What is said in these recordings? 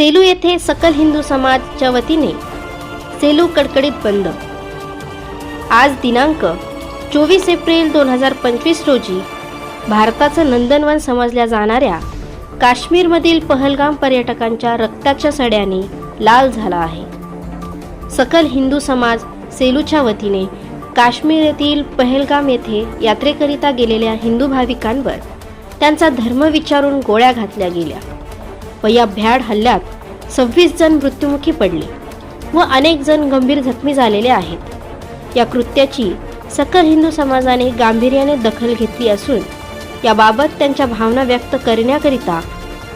सेलू येथे सकल हिंदू समाजच्या वतीने सेलू कडकडीत बंद. आज दिनांक चोवीस एप्रिल दोन हजार पंचवीस रोजी भारताचं नंदनवन समजल्या जाणाऱ्या काश्मीरमधील पहलगाम पर्यटकांच्या रक्ताच्या सड्याने लाल झाला आहे. सकल हिंदू समाज सेलूच्या वतीने काश्मीर येथील पहलगाम येथे यात्रेकरिता गेलेल्या हिंदू भाविकांवर त्यांचा धर्म विचारून गोळ्या घातल्या गेल्या. व या भ्याड हल्ल्यात सव्वीस जण मृत्युमुखी पडले व अनेक जण गंभीर जखमी झालेले आहेत. या कृत्याची सकल हिंदू समाजाने गांभीर्याने दखल घेतली असून याबाबत त्यांच्या भावना व्यक्त करण्याकरिता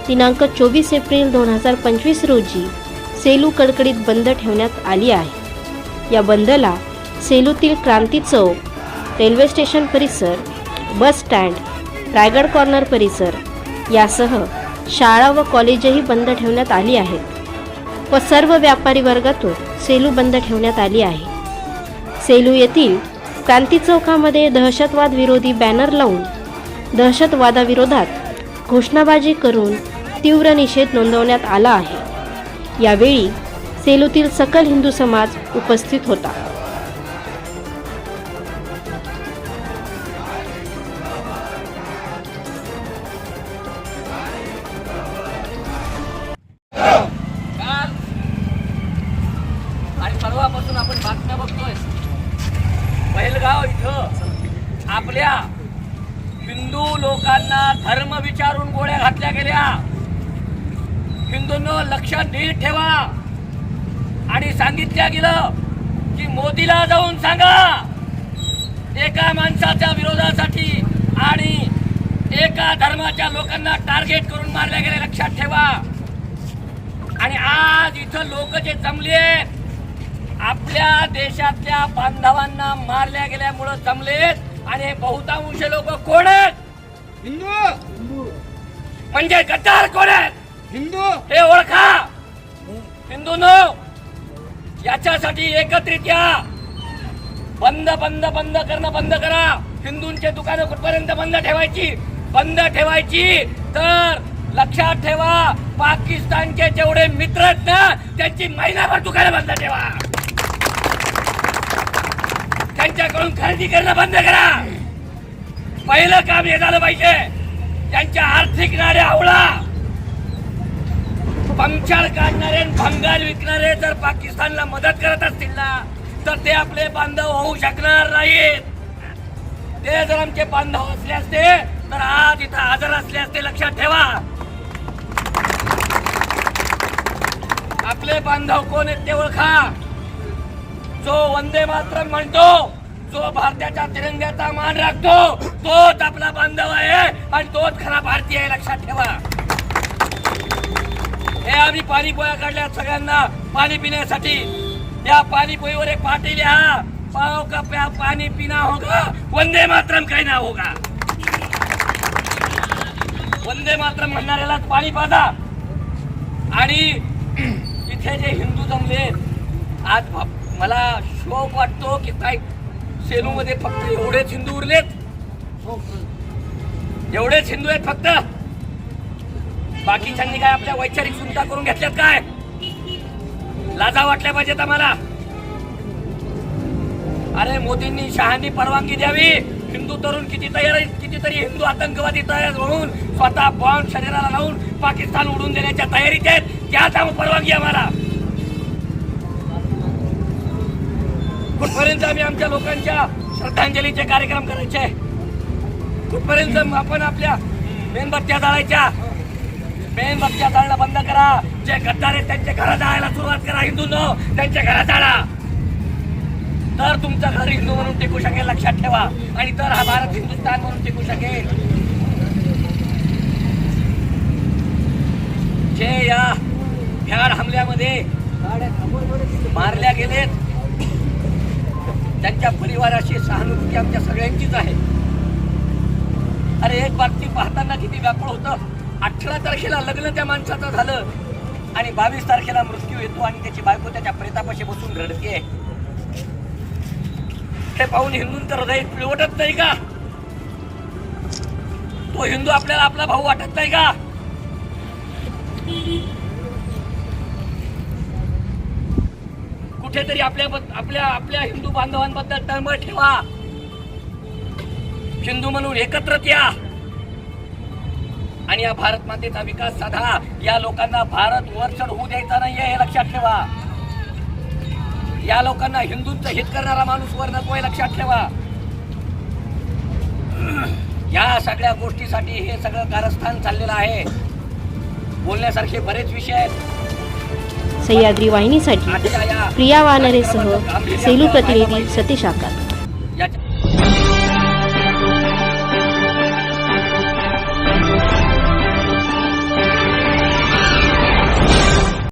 दिनांक चोवीस एप्रिल दोन हजार पंचवीस रोजी सेलू कडकडीत बंद ठेवण्यात आली आहे. या बंदला सेलूतील क्रांती चौक रेल्वे स्टेशन परिसर बस स्टँड रायगड कॉर्नर परिसर यासह शाळा व कॉलेजही बंद ठेवण्यात आली आहेत. व सर्व व्यापारी वर्गातून सेलू बंद ठेवण्यात आली आहे. सेलू येथील क्रांती चौकामध्ये दहशतवाद विरोधी बॅनर लावून दहशतवादाविरोधात घोषणाबाजी करून तीव्र निषेध नोंदवण्यात आला आहे. यावेळी सेलूतील सकल हिंदू समाज उपस्थित होता. बघतोय. पहिलगाव इथं आपल्या हिंदू लोकांना धर्म विचारून गोळ्या घातल्या गेल्या. हिंदूंनो लक्षात नीट ठेवा. आणि सांगितल्या गेलं की मोदीला जाऊन सांगा. एका माणसाच्या विरोधासाठी आणि एका धर्माच्या लोकांना टार्गेट करून मारल्या गेले लक्षात ठेवा. आणि आज इथं लोक जे जमले आपल्या देशातल्या बांधवांना मारल्या गेल्यामुळं जमलेत आणि बहुतांश लोक कोण आहेत? हिंदू. म्हणजे गद्दार कोण आहेत? हिंदू. हे ओळखा. हिंदून याच्यासाठी एकत्रित या बंद बंद बंद करणं बंद करा. हिंदूंचे दुकानं कुठपर्यंत बंद ठेवायची? बंद ठेवायची. तर लक्षात ठेवा पाकिस्तानचे जेवढे मित्र आहेत ना त्यांची महिनाभर दुकानं बंद ठेवा. त्यांच्याकडून खरेदी करणं बंद करा. पहिलं काम हे झालं पाहिजे. त्यांच्या आर्थिक नाड्या आवळा. पंक्चर काढणारे भंगार विकणारे जर पाकिस्तानला मदत करत असतील ना तर ते आपले बांधव होऊ शकणार नाहीत. ते जर आमचे बांधव असले असते तर आज इथं हजर असले असते लक्षात ठेवा. आपले बांधव कोण आहेत ते ओळखा. जो वंदे मातरम म्हणतो जो भारताच्या तिरंग्याचा मान राखतो तोच आपला बांधव आहे आणि तोच खरा भारतीय आहे लक्षात ठेवा. हे आम्ही पाणी पोया काढल्या सगळ्यांना पाणी पिण्यासाठी. या पाणी पोईवर एक पाटी लिहा. पाव का प्या पाणी पिना होगा वंदे मातरम काही ना होगा. वंदे मातरम म्हणणाऱ्याला पाणी पाजा. आणि इथे जे हिंदू जमले आज मला शोक वाटतो की काही सेलू मध्ये फक्त एवढेच हिंदू उरलेत? एवढेच हिंदू आहेत फक्त? बाकीच्यांनी काय आपल्या वैचारिक सुविधा करून घेतल्यात काय? लाजा वाटल्या पाहिजेत आम्हाला. अरे मोदींनी शहानी परवानगी द्यावी. हिंदू तरुण किती तयार कितीतरी हिंदू आतंकवादी तयार होऊन स्वतः बॉम्ब शरीराला लावून पाकिस्तान उडून देण्याच्या तयारीत आहेत. त्याच परवानगी आम्हाला. कुठपर्यंत आम्ही आमच्या लोकांच्या श्रद्धांजलीचे कार्यक्रम करायचे? कुठपर्यंत आपण आपल्या मेणबत्त्या जाळायच्या? मेणबत्त्या जाळणं बंद करा. जे गद्दार आहेत त्यांच्या घरात जाळायला सुरुवात करा हिंदूंनो. त्यांच्या घरात जाळा. तर तुमचं घर हिंदू म्हणून टिकू शकेल लक्षात ठेवा. आणि तर हा भारत हिंदुस्थान म्हणून टिकू शकेल. जे या भ्याड हमल्यामध्ये मारल्या गेलेत त्यांच्या परिवाराशी सहानुभूती आमच्या सगळ्यांचीच आहे. अरे एक बातमी पाहताना किती व्याकुळ होतं. अठरा तारखेला लग्न त्या माणसाचं झालं आणि बावीस तारखेला मृत्यू येतो आणि त्याची बायको त्याच्या प्रेतापाशी बसून रडते. हे पाहून हिंदूंचं हृदय पिळवटत नाही का? तो हिंदू आपल्याला आपला भाऊ वाटत नाही का? कुठेतरी आपल्या आपल्या आपल्या हिंदू बांधवांबद्दल तळमळ ठेवा. हिंदू म्हणून एकत्रच या. आणि या भारत मातेचा विकास साधा. या लोकांना भारत वरचढ होऊ द्यायचा नाहीये हे लक्षात ठेवा. या लोकांना हिंदूंचं हित करणारा माणूस वर नको हे लक्षात ठेवा. या सगळ्या गोष्टीसाठी हे सगळं कारस्थान चाललेलं आहे. बोलण्यासारखे बरेच विषय आहेत. सह्याद्री वाहिनीसाठी प्रिया वानरेसह सेलू प्रतिनिधी सतीश आकात.